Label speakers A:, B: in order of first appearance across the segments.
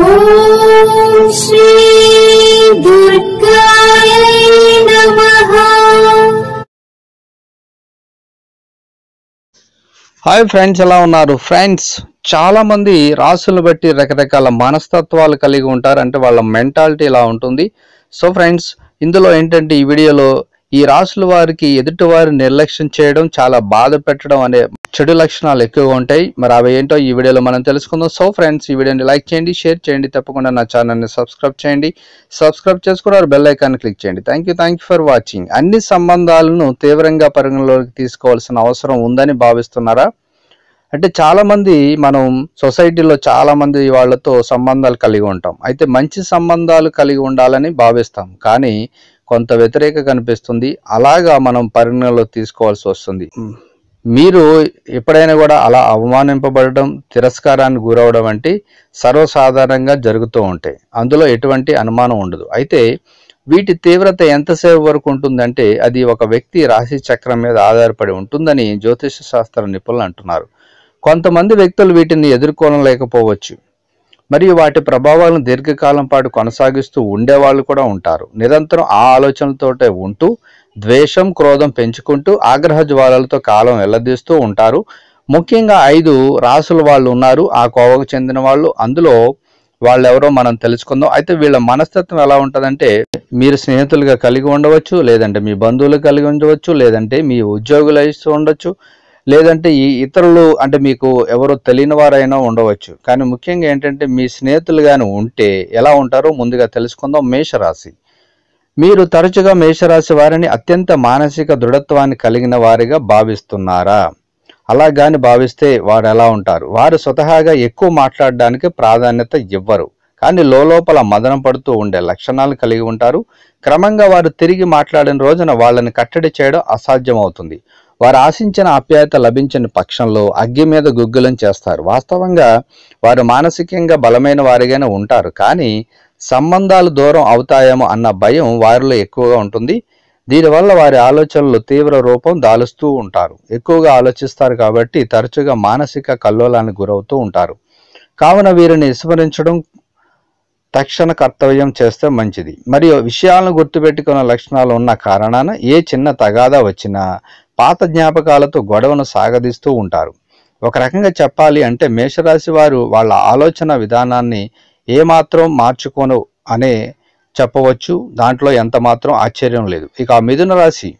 A: Hi friends ఎలా ఉన్నారు? Friends చాలా మంది రాసులు బట్టి రకరకాల మనస్తత్వాలు కలిగి ఉంటారు. అంటే వాళ్ళ మెంటాలిటీ ఇలా ఉంటుంది. సో ఫ్రెండ్స్ ఇందులో ఏంటంటే ఈ వీడియోలో ఈ రాసుల వారికి ఎదుటి వారి నిర్లక్ష్యం చేయడం చాలా బాధ పెట్టడం అనే చెడు లక్షణాలు ఎక్కువగా ఉంటాయి. మరి అవి ఏంటో ఈ వీడియోలో మనం తెలుసుకుందాం. సో ఫ్రెండ్స్ ఈ వీడియోని లైక్ చేయండి షేర్ చేయండి తప్పకుండా నా ఛానల్ని సబ్స్క్రైబ్ చేయండి. సబ్స్క్రైబ్ చేసుకున్నారు బెల్ ఐకాన్ క్లిక్ చేయండి. Thank you thank you for watching అన్ని సంబంధాలను తీవ్రంగా పరిగణలోకి తీసుకోవాల్సిన అవసరం ఉందని భావిస్తున్నారా? అంటే చాలా మంది మనం సొసైటీలో చాలా మంది వాళ్ళతో సంబంధాలు కలిగి ఉంటాం. అయితే మంచి సంబంధాలు కలిగి ఉండాలని భావిస్తాం. కానీ కొంత వ్యతిరేక కనిపిస్తుంది. అలాగా మనం పరిగణలో తీసుకోవాల్సి వస్తుంది. మీరు ఎప్పుడైనా కూడా అలా అవమానింపబడడం తిరస్కారానికి గురవడం వంటి సర్వసాధారణంగా జరుగుతూ ఉంటాయి అందులో ఎటువంటి అనుమానం ఉండదు. అయితే వీటి తీవ్రత ఎంతసేపు వరకు ఉంటుందంటే అది ఒక వ్యక్తి రాశి చక్రం మీద ఆధారపడి ఉంటుందని జ్యోతిష శాస్త్ర నిపుణులు అంటున్నారు. కొంతమంది వ్యక్తులు వీటిని ఎదుర్కోలేకపోవచ్చు. మరియు వాటి ప్రభావాలను దీర్ఘకాలం పాటు కొనసాగిస్తూ ఉండేవాళ్ళు కూడా ఉంటారు. నిరంతరం ఆ ఆలోచనలతోటే ఉంటూ ద్వేషం క్రోధం పెంచుకుంటూ ఆగ్రహ జ్వాలలతో కాలం వెల్లదీస్తూ ఉంటారు. ముఖ్యంగా ఐదు రాసుల వాళ్ళు ఉన్నారు. ఆ కోవకు చెందిన వాళ్ళు. అందులో వాళ్ళెవరో మనం తెలుసుకుందాం. అయితే వీళ్ళ మనస్తత్వం ఎలా ఉంటుందంటే మీరు స్నేహితులుగా కలిగి ఉండవచ్చు లేదంటే మీ బంధువులు కలిగి ఉండవచ్చు లేదంటే మీ ఉద్యోగులు ఇస్తూ ఉండొచ్చు లేదంటే ఈ ఇతరులు అంటే మీకు ఎవరో తెలియని వారైనా ఉండవచ్చు. కానీ ముఖ్యంగా ఏంటంటే మీ స్నేహితులు కానీ ఉంటే ఎలా ఉంటారో ముందుగా తెలుసుకుందాం మేషరాశి. మీరు తరచుగా మేషరాశి వారిని అత్యంత మానసిక దృఢత్వాన్ని కలిగిన వారిగా భావిస్తున్నారా? అలా కానీ భావిస్తే వారు ఎలా ఉంటారు? వారు స్వతహాగా ఎక్కువ మాట్లాడడానికి ప్రాధాన్యత ఇవ్వరు. కానీ లోపల మదన పడుతూ ఉండే లక్షణాలు కలిగి ఉంటారు. క్రమంగా వారు తిరిగి మాట్లాడిన రోజున వాళ్ళని కట్టడి చేయడం అసాధ్యమవుతుంది. వారు ఆశించిన ఆప్యాయత లభించని పక్షంలో అగ్గి మీద గుగ్గులం చేస్తారు. వాస్తవంగా వారు మానసికంగా బలమైన వారిగానే ఉంటారు. కానీ సంబంధాలు దూరం అవుతాయేమో అన్న భయం వారిలో ఎక్కువగా ఉంటుంది. దీనివల్ల వారి ఆలోచనలు తీవ్ర రూపం దాలుస్తూ ఉంటారు. ఎక్కువగా ఆలోచిస్తారు కాబట్టి తరచుగా మానసిక కల్లోలానికి గురవుతూ ఉంటారు. కావున వీరిని విస్మరించడం తక్షణ కర్తవ్యం చేస్తే మంచిది. మరియు విషయాలను గుర్తుపెట్టుకున్న లక్షణాలు ఉన్న కారణాన ఏ చిన్న తగాదా వచ్చినా పాత జ్ఞాపకాలతో గొడవను సాగదీస్తూ ఉంటారు. ఒక రకంగా చెప్పాలి అంటే మేషరాశి వారు వాళ్ళ ఆలోచన విధానాన్ని ఏమాత్రం మార్చుకోను అనే చెప్పవచ్చు. దాంట్లో ఎంత మాత్రం ఆశ్చర్యం లేదు. ఇక ఆ మిథున రాశి.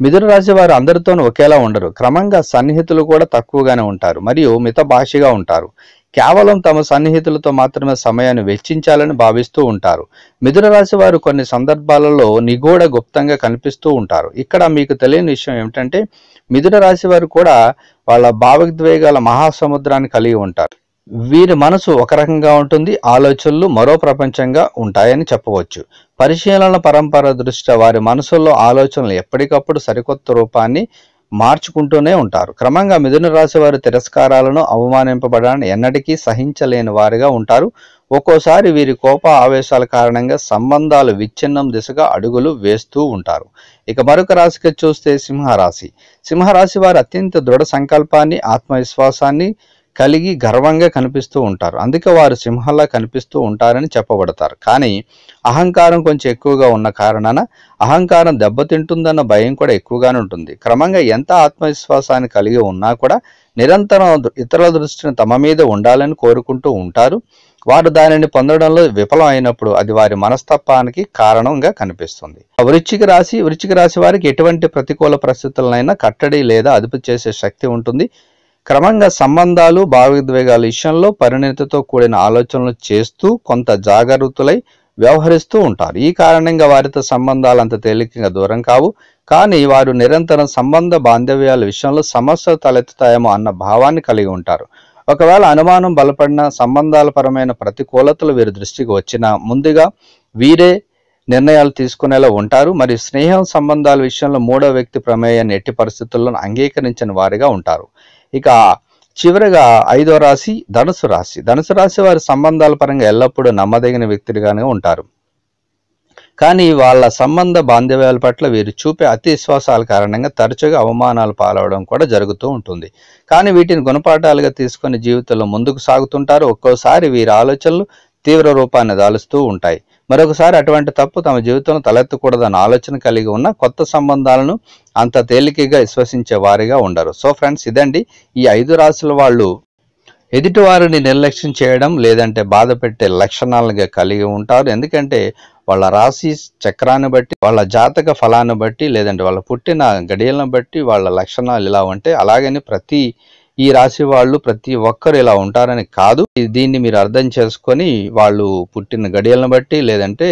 A: మిథున రాశి వారు అందరితోనూ ఒకేలా ఉండరు. క్రమంగా సన్నిహితులు కూడా తక్కువగానే ఉంటారు. మరియు మిత భాషగా ఉంటారు. కేవలం తమ సన్నిహితులతో మాత్రమే సమయాన్ని వెచ్చించాలని భావిస్తూ ఉంటారు. మిథున రాశి వారు కొన్ని సందర్భాలలో నిగూఢ గుప్తంగా కనిపిస్తూ ఉంటారు. ఇక్కడ మీకు తెలియని విషయం ఏమిటంటే మిథున రాశి వారు కూడా వాళ్ళ భావోద్వేగాల మహాసముద్రాన్ని కలిగి ఉంటారు. వీరి మనసు ఒక రకంగా ఉంటుంది ఆలోచనలు మరో ప్రపంచంగా ఉంటాయని చెప్పవచ్చు. పరిశీలన పరంపర దృష్ట్యా వారి మనసుల్లో ఆలోచనలు ఎప్పటికప్పుడు సరికొత్త రూపాన్ని మార్చుకుంటూనే ఉంటారు. క్రమంగా మిథున రాశి వారు తిరస్కారాలను అవమానింపబడాలని ఎన్నటికీ సహించలేని వారిగా ఉంటారు. ఒక్కోసారి వీరి కోప ఆవేశాల కారణంగా సంబంధాలు విచ్ఛిన్నం దిశగా అడుగులు వేస్తూ ఉంటారు. ఇక మరొక రాశికి చూస్తే సింహరాశి. సింహరాశి వారు అత్యంత దృఢ సంకల్పాన్ని ఆత్మవిశ్వాసాన్ని కలిగి గర్వంగా కనిపిస్తూ ఉంటారు. అందుకే వారు సింహంలా కనిపిస్తూ ఉంటారని చెప్పబడతారు. కానీ అహంకారం కొంచెం ఎక్కువగా ఉన్న కారణాన అహంకారం దెబ్బతింటుందన్న భయం కూడా ఎక్కువగానే ఉంటుంది. క్రమంగా ఎంత ఆత్మవిశ్వాసాన్ని కలిగి ఉన్నా కూడా నిరంతరం ఇతరుల దృష్టిని తమ మీద ఉండాలని కోరుకుంటూ ఉంటారు. వారు దానిని పొందడంలో విఫలం అయినప్పుడు అది వారి మనస్తత్వానికి కారణంగా కనిపిస్తుంది. వృచ్చిక రాశి వృచ్చిక రాశి వారికి ఎటువంటి ప్రతికూల పరిస్థితులనైనా కట్టడి లేదా అదుపు చేసే శక్తి ఉంటుంది. క్రమంగా సంబంధాలు భావోద్వేగాల విషయంలో పరిణతితో కూడిన ఆలోచనలు చేస్తూ కొంత జాగరూతులై వ్యవహరిస్తూ ఉంటారు. ఈ కారణంగా వారితో సంబంధాలు అంత తేలికగా దూరం కావు. కానీ వారు నిరంతరం సంబంధ బాంధవ్యాల విషయంలో సమస్యలు తలెత్తుతాయేమో అన్న భావాన్ని కలిగి ఉంటారు. ఒకవేళ అనుమానం బలపడిన సంబంధాల పరమైన ప్రతికూలతలు వీరి దృష్టికి వచ్చినా ముందుగా వీరే నిర్ణయాలు తీసుకునేలా ఉంటారు. మరియు స్నేహం సంబంధాల విషయంలో మూడో వ్యక్తి ప్రమేయాన్ని ఎట్టి పరిస్థితుల్లో అంగీకరించిన వారిగా ఉంటారు. ఇక చివరగా ఐదో రాశి ధనుసు రాశి. ధనుసు రాశి వారి సంబంధాల పరంగా ఎల్లప్పుడూ నమ్మదగిన వ్యక్తులుగానే ఉంటారు. కానీ వాళ్ళ సంబంధ బాంధవ్యాల పట్ల వీరు చూపే అతి విశ్వాసాల కారణంగా తరచుగా అవమానాలు పాలవడం కూడా జరుగుతూ ఉంటుంది. కానీ వీటిని గుణపాఠాలుగా తీసుకొని జీవితంలో ముందుకు సాగుతుంటారు. ఒక్కోసారి వీరి ఆలోచనలు తీవ్ర రూపాన్ని దాలుస్తూ ఉంటాయి. మరొకసారి అటువంటి తప్పు తమ జీవితంలో తలెత్తకూడదన్న ఆలోచన కలిగి ఉన్న కొత్త సంబంధాలను అంత తేలికగా విశ్వసించే వారిగా ఉండరు. సో ఫ్రెండ్స్ ఇదండి. ఈ ఐదు రాశుల వాళ్ళు ఎదుటివారిని నిర్లక్ష్యం చేయడం లేదంటే బాధ పెట్టే లక్షణాలుగా కలిగి ఉంటారు. ఎందుకంటే వాళ్ళ రాశి చక్రాన్ని బట్టి వాళ్ళ జాతక ఫలాన్ని బట్టి లేదంటే వాళ్ళ పుట్టిన గడియలను బట్టి వాళ్ళ లక్షణాలు ఇలా ఉంటే అలాగని ప్రతి ఈ రాశి వాళ్ళు ప్రతి ఒక్కరు ఇలా ఉంటారని కాదు. దీన్ని మీరు అర్థం చేసుకొని వాళ్ళు పుట్టిన గడియలను బట్టి లేదంటే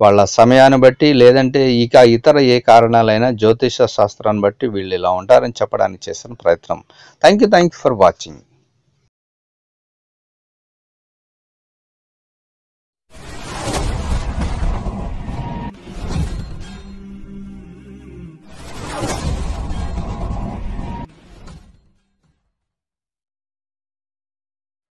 A: వాళ్ళ సమయాన్ని బట్టి లేదంటే ఇక ఇతర ఏ కారణాలైనా జ్యోతిష శాస్త్రాన్ని బట్టి వీళ్ళు ఇలా ఉంటారని చెప్పడానికి చేసిన ప్రయత్నం. Thank you thank you for watching